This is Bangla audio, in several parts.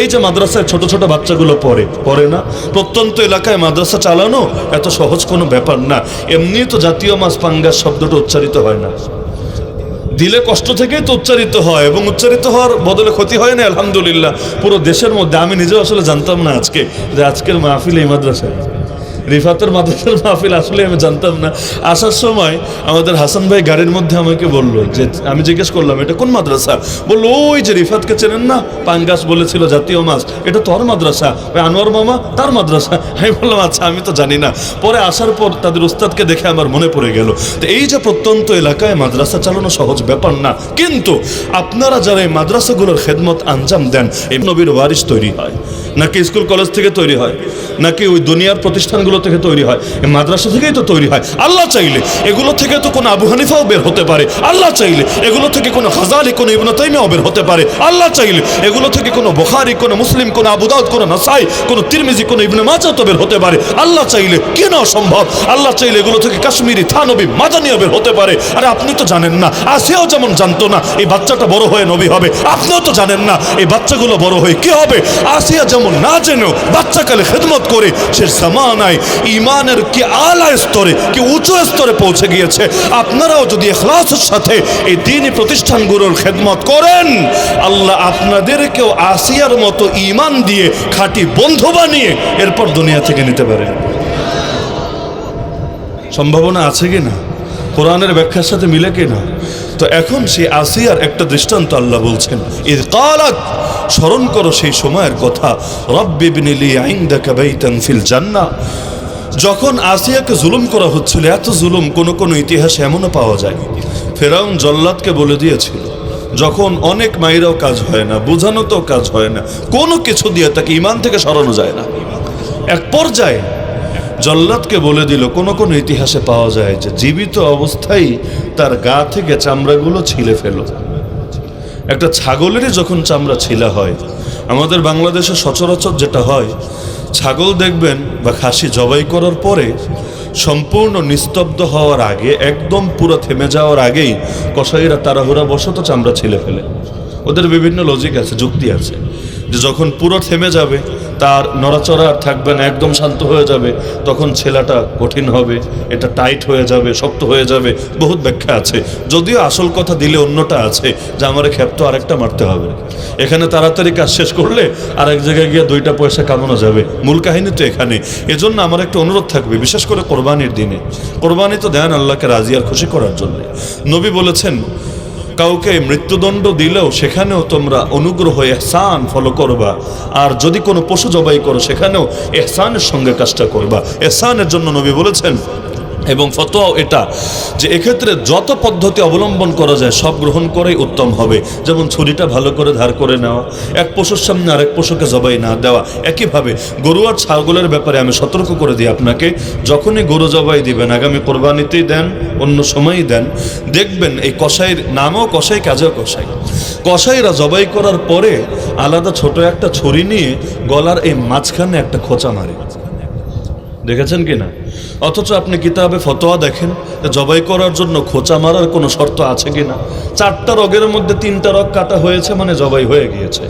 এই যে মাদ্রাসায় ছোট ছোট বাচ্চাগুলো পড়ে পড়ে না? প্রত্যন্ত এলাকায় মাদ্রাসা চালানো এত সহজ কোনো ব্যাপার না। এমনি তো জাতীয় মাছ পাঙ্গাস শব্দটা উচ্চারিত হয় না। দিলে কষ্ট থেকেই তো উচ্চারিত হয় এবং উচ্চারিত হওয়ার বদলে ক্ষতি হয় না, আলহামদুলিল্লাহ। পুরো দেশের মধ্যে, আমি নিজেও আসলে জানতাম না আজকে যে আজকের মাহফিল এই মাদ্রাসায়। রিফাতের মাদ্রাসার মাহফিল আসলে আমি জানতাম না। আসার সময় আমাদের হাসান ভাই গাড়ির মধ্যে আমাকে বলল যে, আমি জিজ্ঞেস করলাম, এটা কোন মাদ্রাসা? বলল, ওই যে রিফাতকে চেনেন না? পাঙ্গাস বলেছিল জাতীয় মাছ। এটা তোর মাদ্রাসা? ওই আনোয়ার মামা তার মাদ্রাসা? আমি বললাম আচ্ছা আমি তো জানি না। পরে আসার পর তাদের উস্তাদকে দেখে আমার মনে পড়ে গেল তো এই যে প্রত্যন্ত এলাকায় মাদ্রাসা চালানো সহজ ব্যাপার না। কিন্তু আপনারা যারা এই মাদ্রাসাগুলোর খেদমত আঞ্জাম দেন এই নবীর ওয়ারিস তৈরি হয়। নাকি স্কুল কলেজ থেকে তৈরি হয়? নাকি ওই দুনিয়ার প্রতিষ্ঠানগুলো থেকে তৈরি হয়? এই মাদ্রাসা থেকেই তো তৈরি হয়। আল্লাহ চাইলে এগুলো থেকে তো কোনো আবু হানিফাও বের হতে পারে। আল্লাহ চাইলে এগুলো থেকে কোনো হাজারি কোনো ইবনে তাইমিয়াও বের হতে পারে। আল্লাহ চাইলে এগুলো থেকে কোনো বুখারী, কোনো মুসলিম, কোনো আবু দাউদ, কোনো নাসাই, কোনো তিরমিজি, কোনো ইবনে মাজাহ তো বের হতে পারে। আল্লাহ চাইলে কেন অসম্ভব? আল্লাহ চাইলে এগুলো থেকে কাশ্মীরি থানবী মাদানিয়া বের হতে পারে। আরে আপনি তো জানেন না, আসিয়াও যেমন জানতো না, এই বাচ্চাটা বড় হয়ে নবী হবে। আপনিও তো জানেন না, এই বাচ্চাগুলো বড় হয়ে কি হবে? আসিয়া যেমন না জেনেও বাচ্চাকালে খেদমত করে সে জামানায় ইমানের কি আলা স্তরে, কি উঁচু স্তরে পৌঁছে গিয়েছে। আপনারাও যদি এখলাসের সাথে এই দিনই প্রতিষ্ঠানগুলোর খেদমত করেন, আল্লাহ আপনাদেরকেও আসিয়ার মতো ইমান দিয়ে খাঁটি বন্ধু বানিয়ে এরপর দুনিয়া থেকে নিতে পারে। সম্ভাবনা আছে কি না? কোরআনের ব্যাখ্যার সাথে মিলে কি না? তো এখন সেই আসিয়ার একটা দৃষ্টান্ত আল্লাহ বলছেন ঈদ কালাত, স্মরণ করো সেই সময়ের কথা। রব্বিবনিলি আইন্দাকা বাইতান ফিল জান্নাহ। যখন আসিয়াকে জুলুম করা হচ্ছিল, এত জুলুম কোনো কোনো ইতিহাসে এমনও পাওয়া যায় ফেরাউন জল্লাদকে বলে দিয়েছিল, যখন অনেক মায়েরাও কাজ হয় না, বোঝানোতেও কাজ হয় না, কোনো কিছু দিয়ে তাকে ইমান থেকে সরানো যায় না। এক পর্যায়ে জল্লাদকে বলে দিল, কোন কোন ইতিহাসে পাওয়া যায় যে জীবিত অবস্থায় তার গা থেকে চামড়াগুলো ছিলে ফেল। একটা ছাগলেরই যখন চামড়া ছিলা হয়, আমাদের বাংলাদেশে সচরাচর যেটা হয়, ছাগল দেখবেন বা খাসি জবাই করার পরে সম্পূর্ণ নিস্তব্ধ হওয়ার আগে, একদম পুরো থেমে যাওয়ার আগেই কসাইরা তাড়াহুড়া বশত চামড়া ছিলে ফেলে। ওদের বিভিন্ন লজিক আছে, যুক্তি আছে যে যখন পুরো থেমে যাবে তার নড়াচড়া আর থাকবে না, একদম শান্ত হয়ে যাবে। তখন ছেলাটা কঠিন হবে, এটা টাইট হয়ে যাবে, শক্ত হয়ে যাবে, বহুত ব্যাখ্যা আছে। যদিও আসল কথা দিলে অন্যটা আছে, যে আমার ক্ষেপ তো আরেকটা মারতে হবে। এখানে তাড়াতাড়ি কাজ শেষ করলে আর এক জায়গায় গিয়ে দুইটা পয়সা কামানো যাবে। মূল কাহিনী তো এখানে। এজন্য আমার একটা অনুরোধ থাকবে, বিশেষ করে কোরবানির দিনে। কোরবানি তো দেন আল্লাহকে রাজি আর খুশি করার জন্য। নবী বলেছেন কাউকে মৃত্যুদণ্ড দিলেও সেখানেও তোমরা অনুগ্রহ, এহসান ফলো করবা। আর যদি কোনো পশু জবাই করো, সেখানেও এহসানের সঙ্গে কাজটা করবা। এহসানের জন্য নবী বলেছেন এবং ফতোয়াও এটা যে এক্ষেত্রে যত পদ্ধতি অবলম্বন করা যায়, সব গ্রহণ করেই উত্তম হবে। যেমন ছুরিটা ভালো করে ধার করে নেওয়া, এক পশুর সামনে আরেক পশুকে জবাই না দেওয়া। একইভাবে গরু আর ছাগলের ব্যাপারে আমি সতর্ক করে দিই আপনাকে, যখনই গরু জবাই দিবেন, আগামী কোরবানিতেই দেন, অন্য সময়ই দেন, দেখবেন এই কসাইয়ের নামও কসাই, কাজেও কসাই। কসাইরা জবাই করার পরে আলাদা ছোট একটা ছুরি নিয়ে গলার এই মাঝখানে একটা খোঁচা মারে। দেখেছেন কি না? অথচ আপনি কিতাবে ফতোয়া দেখেন জবাই করার জন্য খোঁচা মারার কোনো শর্ত আছে কি না চারটা রগের মধ্যে তিনটা রগ কাটা হয়েছে মানে জবাই হয়ে গিয়েছে।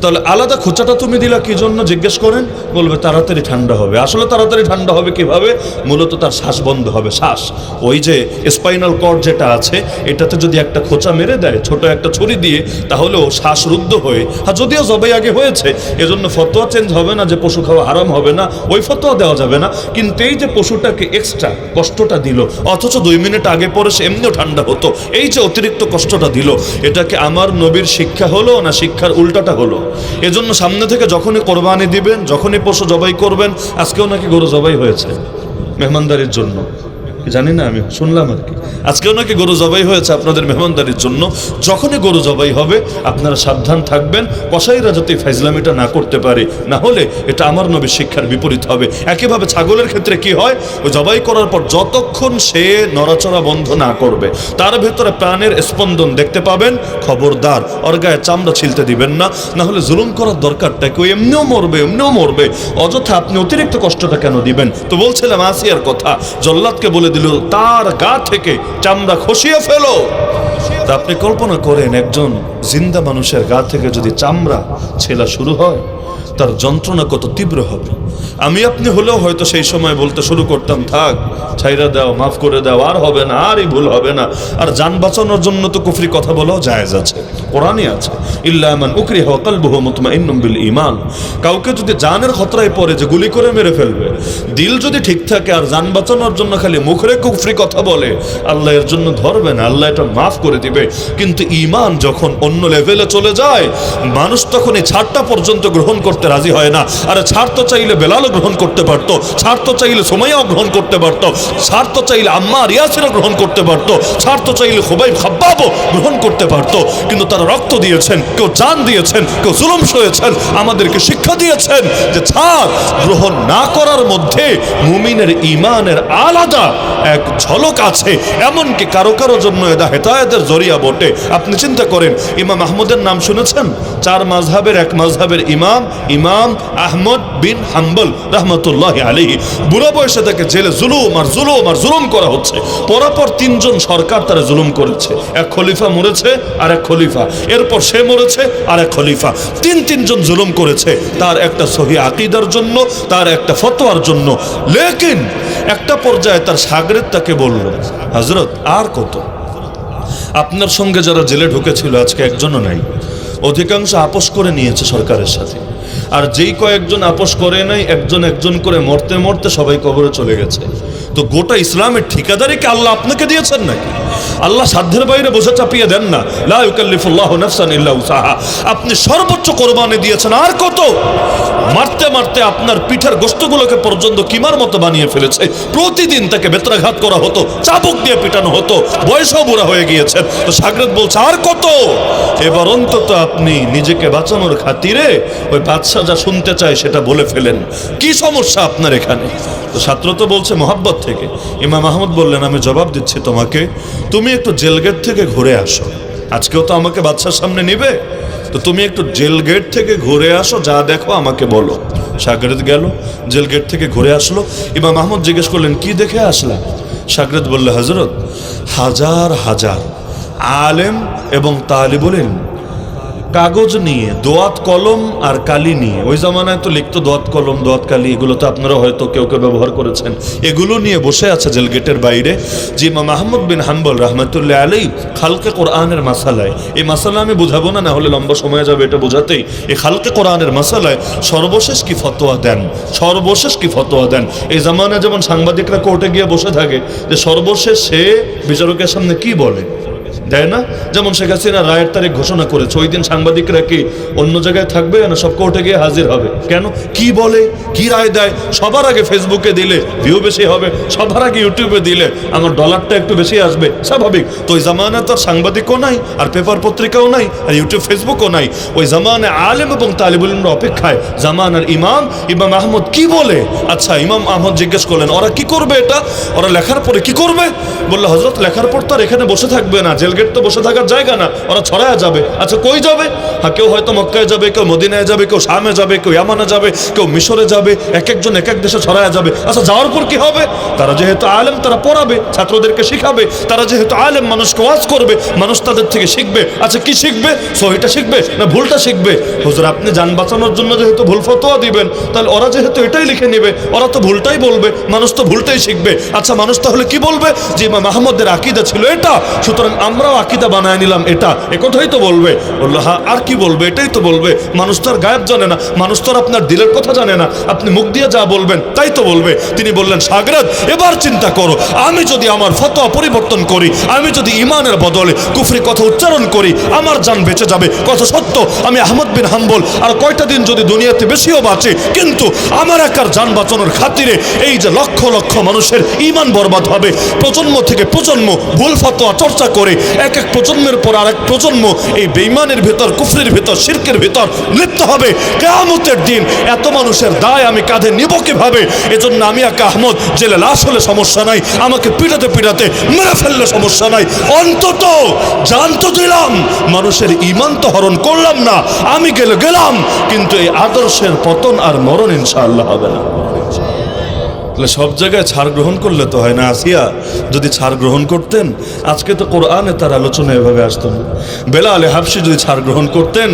তাহলে আলাদা খোঁচাটা তুমি দিলা কি জন্য? জিজ্ঞেস করেন, বলবে তাড়াতাড়ি ঠান্ডা হবে। আসলে তাড়াতাড়ি ঠান্ডা হবে কীভাবে? মূলত তার শ্বাস বন্ধ হবে, শ্বাস। ওই যে স্পাইনাল কর্ড যেটা আছে, এটাতে যদি একটা খোঁচা মেরে দেয়, ছোট একটা ছুরি দিয়ে, তাহলেও শ্বাসরুদ্ধ হয়ে, আর যদিও জবাই আগে হয়েছে, এজন্য ফতোয়া চেঞ্জ হবে না যে পশু খাওয়া হারাম হবে না, ওই ফতোয়া দেওয়া যাবে না। কিন্তু এই যে পশুটাকে এক্সট্রা কষ্টটা দিল। অথচ দুই মিনিট আগে পরে সে এমনিও ঠান্ডা হতো। এই যে অতিরিক্ত কষ্টটা দিল, এটাকে আমার নবীর শিক্ষা হলো না শিক্ষার উল্টাটা হলো? এজন্য সামনে থেকে যখনই কোরবানি দিবেন, যখনই পশু জবাই করবেন, আজকেও নাকি গরু জবাই হয়েছে মেহমানদারির জন্য। জানি না, আমি শুনলাম আর কি। আজকেও নাকি গরু জবাই হয়েছে আপনাদের মেহমানদারির জন্য। যখনই গরু জবাই হবে, আপনারা সাবধান থাকবেন কসাইরা যাতে ফাইজলামিটা না করতে পারে। না হলে এটা আমার নবীর শিক্ষার বিপরীত হবে। একইভাবে ছাগলের ক্ষেত্রে কি হয়? ওই জবাই করার পর যতক্ষণ সে নড়াচড়া বন্ধ না করবে, তার ভেতরে প্রাণের স্পন্দন দেখতে পাবেন। খবরদার, ওর গায়ে চামড়া ছিলতে দিবেন না। না হলে জুলুম করার দরকারটা কেউ এমনিও মরবে এমনিও মরবে। অযথা আপনি অতিরিক্ত কষ্টটা কেন দিবেন? তো বলছিলাম, আসিয়ার কথা। জল্লাদকে বলে দিল, তার গা থেকে চামড়া খসিয়ে ফেলো। তা আপনি কল্পনা করেন, একজন জিন্দা মানুষের গা থেকে যদি চামড়া ছেলা শুরু হয় তার যন্ত্রণা কত তীব্র হবে। আমি আপনি হলেও হয়তো সেই সময় বলতে শুরু করতাম, থাক, ছাইরা দাও, মাফ করে দাও, আর হবে না, আরই ভুল হবে না। আর যান বাঁচানোর জন্য তো কুফরি কথা বলাও জায়েজ আছে, কোরআনই আছে। ইল্লামান উকরি হকাল বহু মুতমাইন্নুম বিল ইমান কাউকে যদি জানের খতরায় পড়ে যে গুলি করে মেরে ফেলবে, দিল যদি ঠিক থাকে আর যান বাঁচানোর জন্য খালি মুখরে কুফরি কথা বলে, আল্লাহ এর জন্য ধরবে না, আল্লাহ এটা মাফ করে দিবে। কিন্তু ইমান যখন অন্য লেভেলে চলে যায়, মানুষ তখন এই ছাড়টা পর্যন্ত গ্রহণ করতে রাজি হয় না। আরে ছাড় তো চাইলে বেলালও গ্রহণ করতে পারতো, ছাড় তো চাইলে সোমাইয়াও গ্রহণ করতে পারতো, ছাড় তো চাইলে আম্মা রিয়াসিরও গ্রহণ করতে পারতো, ছাড় তো চাইলে খুবাই খাব্বাবও গ্রহণ করতে পারতো। কিন্তু তারা রক্ত দিয়েছেন, কেউ জান দিয়েছেন, কেউ জুলুম সয়েছেন, আমাদেরকে শিক্ষা দিয়েছেন যে ছাড়, গ্রহণ না করার মধ্যে মুমিনের ইমানের আলাদা এক ঝলক আছে। এমনকি কারও কারও জন্য এদা হেতায়তের জরিয়া বটে। আপনি চিন্তা করেন, ইমাম আহমদের নাম শুনেছেন? চার মাঝহাবের এক মাঝহাবের ইমাম ইমাম আহমদ বিন হাম্বল রহমতুল্লাহ আলী বুড়ো বয়সে তাকে জেলে জুলুম আর জুলুম আর জুলুম করা হচ্ছে। পরাপর তিনজন সরকার তারা জুলুম করেছে। এক খলিফা মরেছে আর এক খলিফা। এরপর সে মরেছে আর এক খলিফা। তিন তিনজন জুলুম করেছে। তার একটা সহি আকিদার জন্য, তার একটা ফতোয়ার জন্য। লেকিন একটা পর্যায়ে তার সাগরেদ তাকে বলল হজরত আর কত? আপনার সঙ্গে যারা জেলে ঢুকেছিল, আজকে একজনও নাই। অধিকাংশ আপোষ করে নিয়েছে সরকারের সাথে। আর যেই কয়েকজন আপোষ করে নাই, একজন একজন করে মরতে মরতে সবাই কবরে চলে গেছে। তো গোটা ইসলামের ঠিকাদারি কি আল্লাহ আপনাকে দিয়েছেন নাকি? আল্লাহ সাধ্যের বাইরে বোঝা চাপিয়ে দেন না। লা ইউকাল্লিফুল্লাহু নাফসান ইল্লা উসাহা। আপনি সর্বোচ্চ কোরবানি দিয়েছেন আর কত? মারতে মারতে আপনার পিঠের গোস্তগুলোকে পর্যন্ত কিমার মতো বানিয়ে ফেলেছে। প্রতিদিন তাকে বেত্রাঘাত করা হতো, চাবুক দিয়ে পিটানো হতো, বয়সও বুড়া হয়ে গিয়েছেন। তো সাগরেদ বলছে, আর কত? এবার অন্তত আপনি নিজেকে বাঁচানোর খাতিরে ওই বাদশাহ যা শুনতে চায় সেটা বলে ফেলেন। কি সমস্যা আপনার এখানে? তো ছাত্র তো বলছে মোহাব্বত থেকে। ইমাম আহমদ বললেন, আমি জবাব দিচ্ছি তোমাকে। তুমি একটু জেলগেট থেকে ঘুরে আসো। আজকেও তো আমাকে বাচ্চার সামনে নিবে। তো তুমি একটু জেল গেট থেকে ঘুরে আসো, যা দেখো আমাকে বলো। সাগরেদ গেল জেল গেট থেকে ঘুরে আসলো। ইমাম আহমদ জিজ্ঞেস করলেন, কি দেখে আসলাম সাগরেদ বললে হজরত হাজার হাজার আলেম এবং তালিবুলিন কাগজ নিয়ে, দোয়াত কলম আর কালি নিয়ে। ওই জামানায় তো লিখতো দোয়াত কলম, দোয়াত কালি, এগুলো তো আপনারা হয়তো কেউ কেউ ব্যবহার করেছেন। এগুলো নিয়ে বসে আছে জেল গেটের বাইরে, যে ইমাম আহমদ বিন হাম্বল রহমতুল্লাহ আলী খালকে কোরআনের মাসালায়, এই মাসালা আমি বুঝাবো না না হলে লম্বা সময় যাবে এটা বোঝাতেই, এই খালকে কোরআনের মাসালায় সর্বশেষ কি ফতোয়া দেন? সর্বশেষ কি ফতোয়া দেন? এই জামানায় যেমন সাংবাদিকরা কোর্টে গিয়ে বসে থাকে, যে সর্বশেষ সে বিচারকের সামনে কি বলে? দেয় না? যেমন শেখ হাসিনা রায়ের তারিখ ঘোষণা করেছে, ওই দিন সাংবাদিকরা কি অন্য জায়গায় থাকবে না সব কোর্টে গিয়ে হাজির হবে? কেন? কি বলে? কি রায় দেয়? সবার আগে ফেসবুকে দিলে ভিউ বেশি হবে, সবার আগে ইউটিউবে দিলে আমার ডলারটা একটু বেশি আসবে, স্বাভাবিক। তো ওই জামানায় তো সাংবাদিকও নাই, আর পেপার পত্রিকাও নাই, আর ইউটিউব ফেসবুকও নাই। ওই জামানায় আলেম এবং তালিবুলমরা অপেক্ষায় জামানার ইমাম ইমাম আহমদ কি বলে? আচ্ছা ইমাম আহমদ জিজ্ঞেস করলেন, ওরা কি করবে এটা? ওরা লেখার পরে কি করবে? বলল হজরত লেখার পর তো আর এখানে বসে থাকবে না জেল গেট তো বসে থাকার জায়গা না, ওরা ছড়ায় যাবে। আচ্ছা কই যাবে? হ্যাঁ কেউ হয়তো মক্কায় যাবে, কেউ মদিনায় যাবে, কেউ শামে যাবে, কেউ ইয়ামানে যাবে, কেউ মিশরে যাবে এক একজন এক এক দেশে ছড়ায় যাবে। আচ্ছা যাওয়ার পর কি হবে? তারা যেহেতু আলেম, তারা পড়াবে, ছাত্রদেরকে শিখাবে, তারা যেহেতু আলেম, মানুষকে ওয়াজ করবে, মানুষ তাদের থেকে শিখবে। আচ্ছা কি শিখবে? সহিটা শিখবে না ভুলটা শিখবে? হুজুর, আপনি যান বাঁচানোর জন্য যেহেতু ভুল ফতোয়া দিবেন, তাহলে ওরা যেহেতু এটাই লিখে নেবে, ওরা তো ভুলটাই বলবে, মানুষ তো ভুলটাই শিখবে। আচ্ছা মানুষ তাহলে কি বলবে? যে ইমাম আহমদের আকিদা ছিল এটা। সুতরাং আমরাও আকিদা বানায় নিলাম, এটা। একথাই তো বলবে। বলল হ্যাঁ আর কি বলবে? এটাই তো বলবে। মানুষ তো আর গায়েব জানে না। মানুষ তো আর আপনার দিলের কথা জানে না। আপনি মুখ দিয়ে যা বলবেন, তাই তো বলবে। তিনি বললেন, সাগরাত, এবার চিন্তা করো। আমি যদি আমার ফতোয়া পরিবর্তন করি, আমি যদি ইমানের বদলে কুফরি কথা উচ্চারণ করি, আমার জান বেঁচে যাবে। কথা সত্য, আমি আহমদ বিন হাম্বল। আর কয়টা দিন যদি দুনিয়াতে বেশিও বাঁচে, কিন্তু আমার একার যান বাঁচানোর খাতিরে এই যে লক্ষ লক্ষ মানুষের ইমান বরবাদ হবে। প্রজন্ম থেকে প্রজন্ম ভুল ফতোয়া চর্চা করে এক এক প্রজন্মের পর আরেক প্রজন্ম এই বেইমানের ভেতর, কুফরির ভেতর, শিরকের ভেতর লিপ্ত হবে। কেয়ামতের দিন এত মানুষের দায় আমি কাঁধে নিব কীভাবে? এজন্য আমি একা আহমদ, জেলে লাশ হলে সমস্যা নাই, আমাকে পিটাতে পিটাতে মেরে ফেললে সমস্যা নাই। অন্তত জানতো দিলাম, মানুষের ইমান তো হরণ করলাম না, আমি গেলে গেলাম, কিন্তু এই আদর্শের পতন আর মরণ ইনশাআল্লাহ হবে না। তাহলে সব জায়গায় ছাড় গ্রহণ করলে তো হয় না আসিয়া। যদি ছাড় গ্রহণ করতেন, আজকে তো কোরআনে তার আলোচনা এভাবে আসতো না। বেলাল হাফসি যদি ছাড় গ্রহণ করতেন,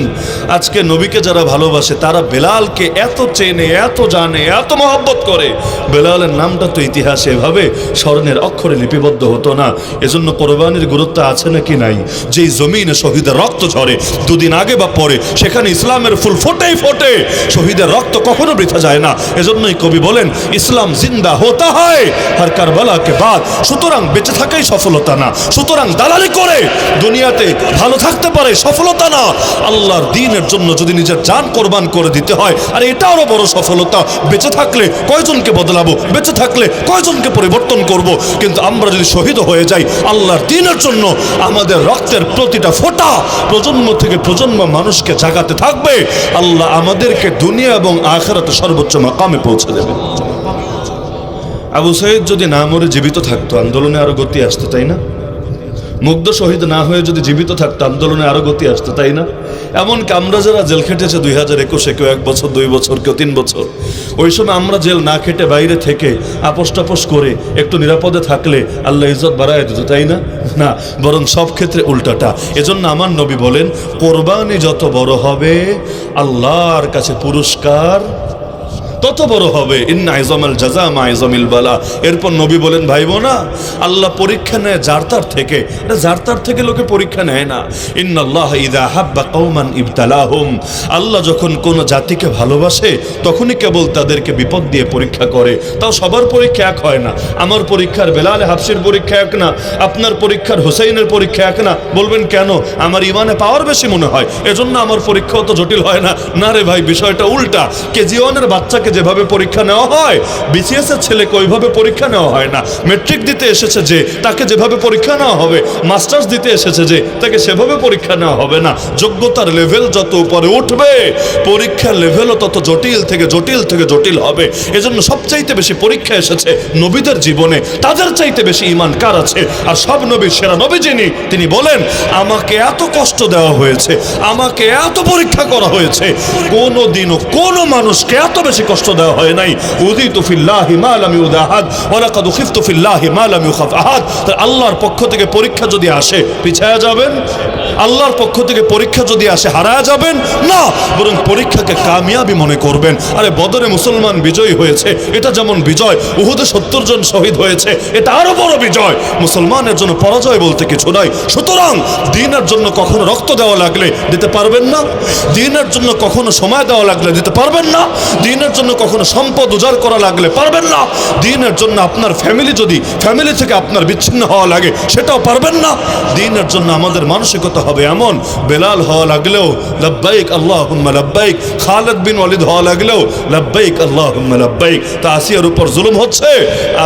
আজকে নবীকে যারা ভালোবাসে, তারা বেলালকে এত চেনে, এত জানে, এত মহব্বত করে। বেলালের নামটা তো ইতিহাসে এভাবে স্মরণের অক্ষরে লিপিবদ্ধ হতো না। এজন্য কোরবানির গুরুত্ব আছে নাকি নাই? যেই জমিনে শহীদের রক্ত ঝরে, দুদিন আগে বা পরে, সেখানে ইসলামের ফুল ফোটেই ফোটে। শহীদের রক্ত কখনো বৃথা যায় না। এজন্যই কবি বলেন, ইসলাম জিন্দা হতা হয়। আর কারবালাকে বাদ, সুতরাং বেঁচে থাকাই সফলতা না। সুতরাং দালালি করে, দুনিয়াতে ভালো থাকতে পারে সফলতা না। আল্লাহর দিনের জন্য যদি নিজের জান কোরবান করে দিতে হয়, আর এটা আরও বড় সফলতা। বেঁচে থাকলে কয়জনকে বদলাবো? বেঁচে থাকলে কয়জনকে পরিবর্তন করব? কিন্তু আমরা যদি শহীদ হয়ে যাই, আল্লাহর দিনের জন্য আমাদের রক্তের প্রতিটা ফোঁটা প্রজন্ম থেকে প্রজন্ম মানুষকে জাগাতে থাকবে। আল্লাহ আমাদেরকে দুনিয়া এবং আখেরাতে সর্বোচ্চ মাকামে পৌঁছে দেবে। আবু সাইদ যদি না মরে জীবিত থাকতো, আন্দোলনে আরও গতি আসতো, তাই না? মুগ্ধ শহীদ না হয়ে যদি জীবিত থাকতো, আন্দোলনে আরও গতি আসতো, তাই না? এমনকি আমরা যারা জেল খেটেছে দুই হাজার একুশে, কেউ এক বছর, দুই বছর, কেউ তিন বছর, ওই সময় আমরা জেল না খেটে বাইরে থেকে আপোষ টাপোস করে একটু নিরাপদে থাকলে আল্লাহ ইজত বাড়ায় দিত, তাই না? না, বরং সব ক্ষেত্রে উল্টাটা। এজন্য আমার নবী বলেন, কোরবানি যত বড় হবে, আল্লাহর কাছে পুরস্কার তত বড় হবে। ইন্না আইজমাল জাজা মা আইজমিল বালা। এরপর নবী বলেন ভাই বোনা আল্লাহ পরীক্ষা নেয় যার তার থেকে। আরে যার তার থেকে লোকে পরীক্ষা নেয় না। ইন্নাল্লাহ ইদা হাব্বা কৌমান ইবতালাহুম। আল্লাহ যখন কোন জাতিকে ভালোবাসে, তখনই কেবল তাদেরকে বিপদ দিয়ে পরীক্ষা করে। তাও সবার পরীক্ষা এক হয় না। আমার পরীক্ষার বেলাল হাফসির পরীক্ষা এক না। আপনার পরীক্ষার হোসেইনের পরীক্ষা এক না। বলবেন, কেন? আমার ইমানে পাওয়ার বেশি মনে হয়। এজন্য আমার পরীক্ষা অত জটিল হয় না। না রে ভাই, বিষয়টা উল্টা। কেজি ওয়ানের বাচ্চাকে যেভাবে পরীক্ষা নেওয়া হয় বিসিএস এর ছেলেকে ওইভাবে পরীক্ষা নেওয়া হয় না। মেট্রিক দিতে এসেছে যে, তাকে যেভাবে পরীক্ষা নেওয়া হবে মাস্টার্স দিতে এসেছে যে, তাকে সেভাবে পরীক্ষা নেওয়া হবে না। যোগ্যতার লেভেল যত উপরে উঠবে, পরীক্ষার লেভেলও তত জটিল থেকে জটিল থেকে জটিল হবে। এজন্য সবচাইতে বেশি পরীক্ষা এসেছে নবীদের জীবনে। তাদের চাইতে বেশি ইমান কার আছে? আর সব নবীর সেরা নবী যিনি, তিনি বলেন, আমাকে এত কষ্ট দেওয়া হয়েছে, আমাকে এত পরীক্ষা করা হয়েছে কোনো দিনও কোনো মানুষকে এত বেশি কষ্ট দেওয়া হয় নাই। উদিতু ফিল্লাহি মা লাম ইউদাহাদ ওয়া লাকাদ খিফতু ফিল্লাহি মা লাম আহাদ। তাই আল্লাহর পক্ষ থেকে পরীক্ষা যদি আসে, পিছায়া যাবেন? আল্লাহর পক্ষ থেকে পরীক্ষা যদি আসে, হারায়া যাবেন? না, বরং পরীক্ষাকে কামিয়াবি মনে করবেন। আরে, বদরে মুসলমান বিজয়ী হয়েছে, এটা যেমন বিজয়, উহুদে সত্তর জন শহীদ হয়েছে, এটা আরও বড় বিজয়। মুসলমানের জন্য পরাজয় বলতে কিছু নাই। সুতরাং, দিনের জন্য কখনো রক্ত দেওয়া লাগলে দিতে পারবেন না, দিনের জন্য কখনো সময় দেওয়া লাগলে দিতে পারবেন না, দিনের জন্য কখনো সম্পদ উজাড় করা লাগলে পারবেন না। দিনের জন্য আপনার ফ্যামিলি যদি ফ্যামিলি থেকে আপনার বিচ্ছিন্ন হওয়া লাগে, সেটাও পারবেন না। দিনের জন্য আমাদের মানসিকতা হবে এমন, বেলাল হওয়া লাগলেও লব্বাইক আল্লাহ লব্বাইক, খালেদ বিন ওয়ালিদ হওয়া লাগলেও লব্বাইক আল্লাহ লব্বাইক। তা আসিয়ার উপর জুলুম হচ্ছে।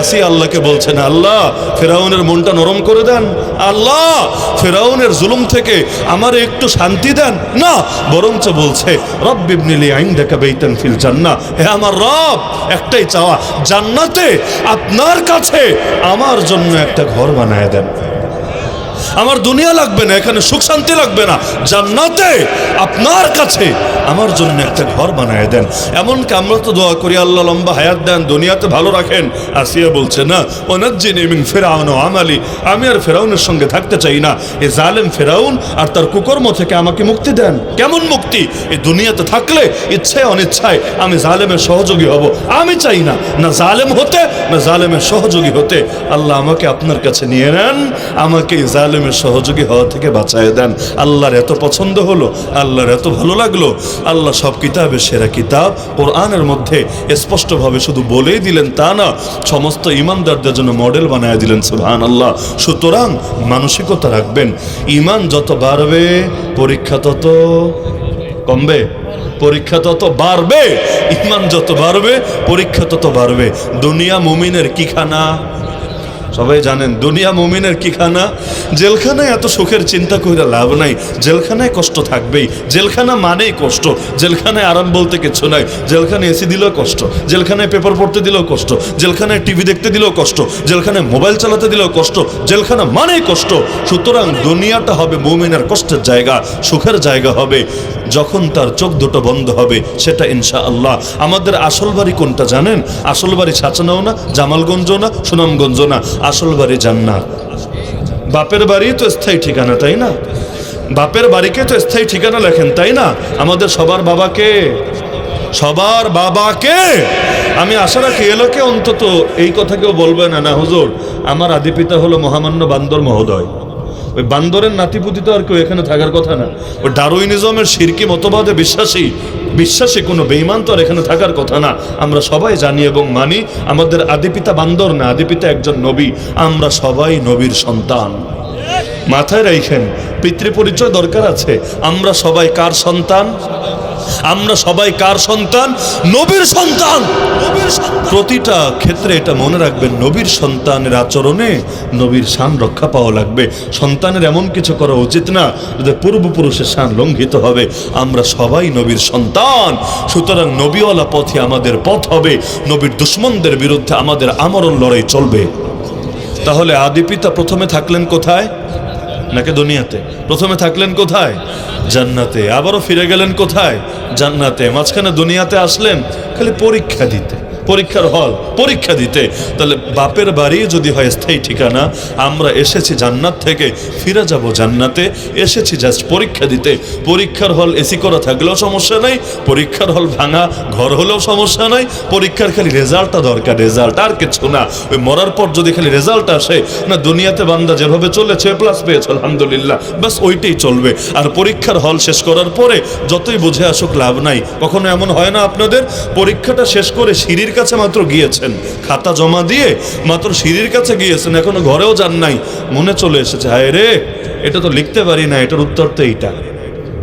আসিয়া আল্লাহকে বলছেন, আল্লাহ, ফেরাউনের মনটা নরম করে দেন। আল্লাহ, ফেরাউনের জুলুম থেকে আমার একটু শান্তি দেন। না, বরঞ্চ বলছে রব্বিবনিলি আইন দেখা বেইতেন ফিল জান্না আমার রব একটাই চাওয়া জান্নাতে আপনার কাছে আমার জন্য একটা ঘর বানায় দেন। আমার দুনিয়া লাগবে না, এখানে সুখ শান্তি লাগবে না। জান্নাতে আপনার কাছে আমার জন্য একটা ঘর বানায় দেন। এমনকি আমরা তো দোয়া করি, আল্লাহ লম্বা হায়াত দেন, দুনিয়াতে ভালো রাখেন। আসিয়া বলছে, না, ওনাজ্জিনি মিন ফেরাউন ও আমালি। আমি আর ফেরাউনের সঙ্গে থাকতে চাই না। এ জালেম ফেরাউন আর তার কুকর্ম থেকে আমাকে মুক্তি দেন। কেমন মুক্তি? এই দুনিয়াতে থাকলে ইচ্ছায় অনিচ্ছায় আমি জালেমের সহযোগী হব। আমি চাই না না জালেম হতে, না জালেমের সহযোগী হতে। আল্লাহ আমাকে আপনার কাছে নিয়ে নেন, আমাকে এই জালেমের সহযোগী হওয়া থেকে বাঁচায় দেন। আল্লাহর এত পছন্দ হলো, আল্লাহর এত ভালো লাগল, আল্লাহ সব কিতাবের সেরা কিতাব কোরআনের মধ্যে স্পষ্টভাবে শুধু বলেই দিলেন তা না, সমস্ত ইমানদারদের জন্য মডেল বানায় দিলেন সুবহান আল্লাহ সুতরাং মানসিকতা রাখবেন। ইমান যত বাড়বে, পরীক্ষা তত কমবে। পরীক্ষা তত বাড়বে, ইমান যত বাড়বে, পরীক্ষা তত বাড়বে। দুনিয়া মুমিনের কি খানা? সবাই জানেন, দুনিয়া মুমিনের কি খানা? জেলখানায় এত সুখের চিন্তা কইরা লাভ নাই। জেলখানায় কষ্ট থাকবেই। জেলখানা মানেই কষ্ট। জেলখানায় আরাম বলতে কিছু নাই। জেলখানায় এসি দিলেও কষ্ট। জেলখানায় পেপার পড়তে দিলেও কষ্ট। জেলখানায় টিভি দেখতে দিলেও কষ্ট। জেলখানায় মোবাইল চালাতে দিলেও কষ্ট। জেলখানা মানেই কষ্ট। সুতরাং দুনিয়াটা হবে মুমিনের কষ্টের জায়গা। সুখের জায়গা হবে। যখন তার চোখ দুটো বন্ধ হবে, সেটা ইনশা আল্লাহ আমাদের আসল বাড়ি কোনটা জানেন? আসল বাড়ি ছাচানাও না জামালগঞ্জ না সুনামগঞ্জ না। আসল বাড়ি জান্নাত। বাপের বাড়ি তো স্থায়ী ঠিকানা, তাই না? বাপের বাড়িকে তো স্থায়ী ঠিকানা লেখেন, তাই না? আমাদের সবার বাবাকে সবার বাবাকে। আমি আশা রাখি এলোকে অন্তত এই কথা কেউ বলবে না না, হুজুর। আমার আদি পিতা হলো মহামান্য বান্দর মহোদয়। ওই বান্দরের নাতিপুতি তো আর কেউ এখানে থাকার কথা না। ওই ডারুইনিজমের সিরকি মতবাদে বিশ্বাসী বিশ্বাসী কোনো বেইমান তো আর এখানে থাকার কথা না। আমরা সবাই জানি এবং মানি, আমাদের আদিপিতা বান্দর না আদিপিতা একজন নবী। আমরা সবাই নবীর সন্তান। মাথায় রাইখেন পিতৃ পরিচয় দরকার আছে। আমরা সবাই কার সন্তান? আমরা সবাই কার সন্তান? নবীর সন্তান। নবীর প্রতিটা ক্ষেত্রে এটা মনে রাখবেন, নবীর সন্তানের আচরণে নবীর শান রক্ষা পাওয়া লাগবে। সন্তানের এমন কিছু করা উচিত না যে পূর্বপুরুষের শান লঙ্ঘিত হবে। আমরা সবাই নবীর সন্তান। সুতরাং নবীওয়ালা পথে আমাদের পথ হবে, নবীর দুশ্মনদের বিরুদ্ধে আমাদের আমরণ লড়াই চলবে। তাহলে আদি পিতা প্রথমে থাকলেন কোথায়? নাকি দুনিয়াতে? প্রথমে থাকলেন কোথায়? জান্নাতে। আবারও ফিরে গেলেন কোথায়? জান্নাতে। মাঝখানে দুনিয়াতে আসলেন, খালি পরীক্ষা দিতে। পরীক্ষার হল, পরীক্ষা দিতে। তাহলে বাপের বাড়ি যদি হয় স্থায়ী ঠিকানা, আমরা এসেছি জান্নাত থেকে ফিরে যাব জান্নাতে, এসেছি জাস্ট পরীক্ষা দিতে। পরীক্ষার হল এসি করা থাকলেও সমস্যা নাই, পরীক্ষার হল ভাঙা ঘর হলেও সমস্যা নাই, পরীক্ষার খালি রেজাল্টটা দরকার রেজাল্ট আর কিছু না। ওই মরার পর যদি খালি রেজাল্ট আসে, না দুনিয়াতে বান্দা যেভাবে চলেছে প্লাস পেয়েছে, আলহামদুলিল্লাহ, ব্যাস ওইটাই চলবে। আর পরীক্ষার হল শেষ করার পরে যতই বুঝে আসুক লাভ নাই। কখনো এমন হয় না আপনাদের? পরীক্ষাটা শেষ করে সিঁড়ির কাছে মাত্র গিয়েছেন। খাতা জমা দিয়ে মাত্র সিঁড়ির কাছে গিয়েছেন, এখনও ঘরেও যান নাই। মনে চলে এসেছে হায় রে এটা তো লিখতে পারি না, এটার উত্তর তো এইটা।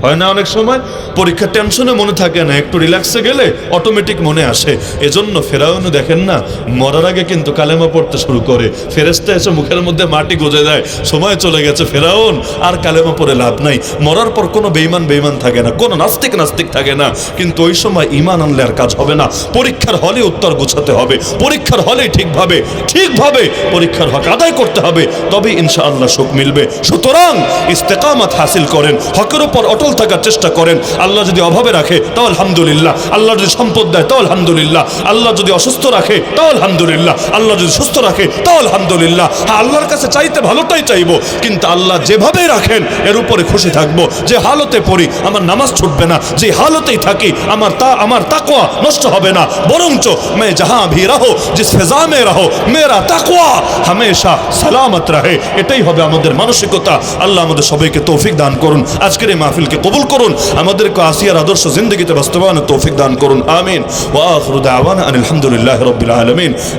হয় না অনেক সময়? পরীক্ষার টেনশনে মনে থাকে না, একটু রিল্যাক্সে গেলে অটোমেটিক মনে আসে। এজন্য ফেরাউনও দেখেন না, মরার আগে কিন্তু কালেমা পড়তে শুরু করে। ফেরেস্তা এসে মুখের মধ্যে মাটি গজে দেয়, সময় চলে গেছে ফেরাউন, আর কালেমা পড়ে লাভ নাই। মরার পর কোনো বেইমান বেইমান থাকে না, কোনো নাস্তিক নাস্তিক থাকে না। কিন্তু ওই সময় ইমান আনলে আর কাজ হবে না। পরীক্ষার হলে উত্তর গোছাতে হবে, পরীক্ষার হলে ঠিকভাবে ঠিকভাবে পরীক্ষার হক আদায় করতে হবে। তবে ইনশাআল্লাহ সুখ মিলবে। সুতরাং ইস্তেকামাত হাসিল করেন। হকের উপর অটল থাকার চেষ্টা করেন। আল্লাহ যদি অভাবে রাখে তাও আলহামদুলিল্লাহ। আল্লাহ যদি সম্পদ দেয় তাও আলহামদুলিল্লাহ। আল্লাহ যদি অসুস্থ রাখে তাও আলহামদুলিল্লাহ। আল্লাহ যদি সুস্থ রাখে তাও আলহামদুলিল্লাহ। হ্যাঁ আল্লাহর কাছে চাইতে ভালোটাই চাইব, কিন্তু আল্লাহ যেভাবে রাখেন, এর উপরে খুশি থাকব। যে হালতে পড়ি, আমার নামাজ ছুটবে না। যে হালতেই থাকি, আমার তা, আমার তাকোয়া নষ্ট হবে না। বরঞ্চ মে যাহা ভি রাহো, জিস ফেজা মে রাহো, মেরা তাকোয়া হামেশা সালামত রাহে। এটাই হবে আমাদের মানসিকতা। আল্লাহ আমাদের সবাইকে তৌফিক দান করুন। আজকের এই মাহফিলকে কবুল করুন, আমাদেরকে আসিয়ার আদর্শ জিন্দগিতে বাস্তবায়নের তৌফিক দান করুন, আমিন। ওয়া আখিরু দাওয়ানা আনিল হামদুলিল্লাহি রাব্বিল আলামিন।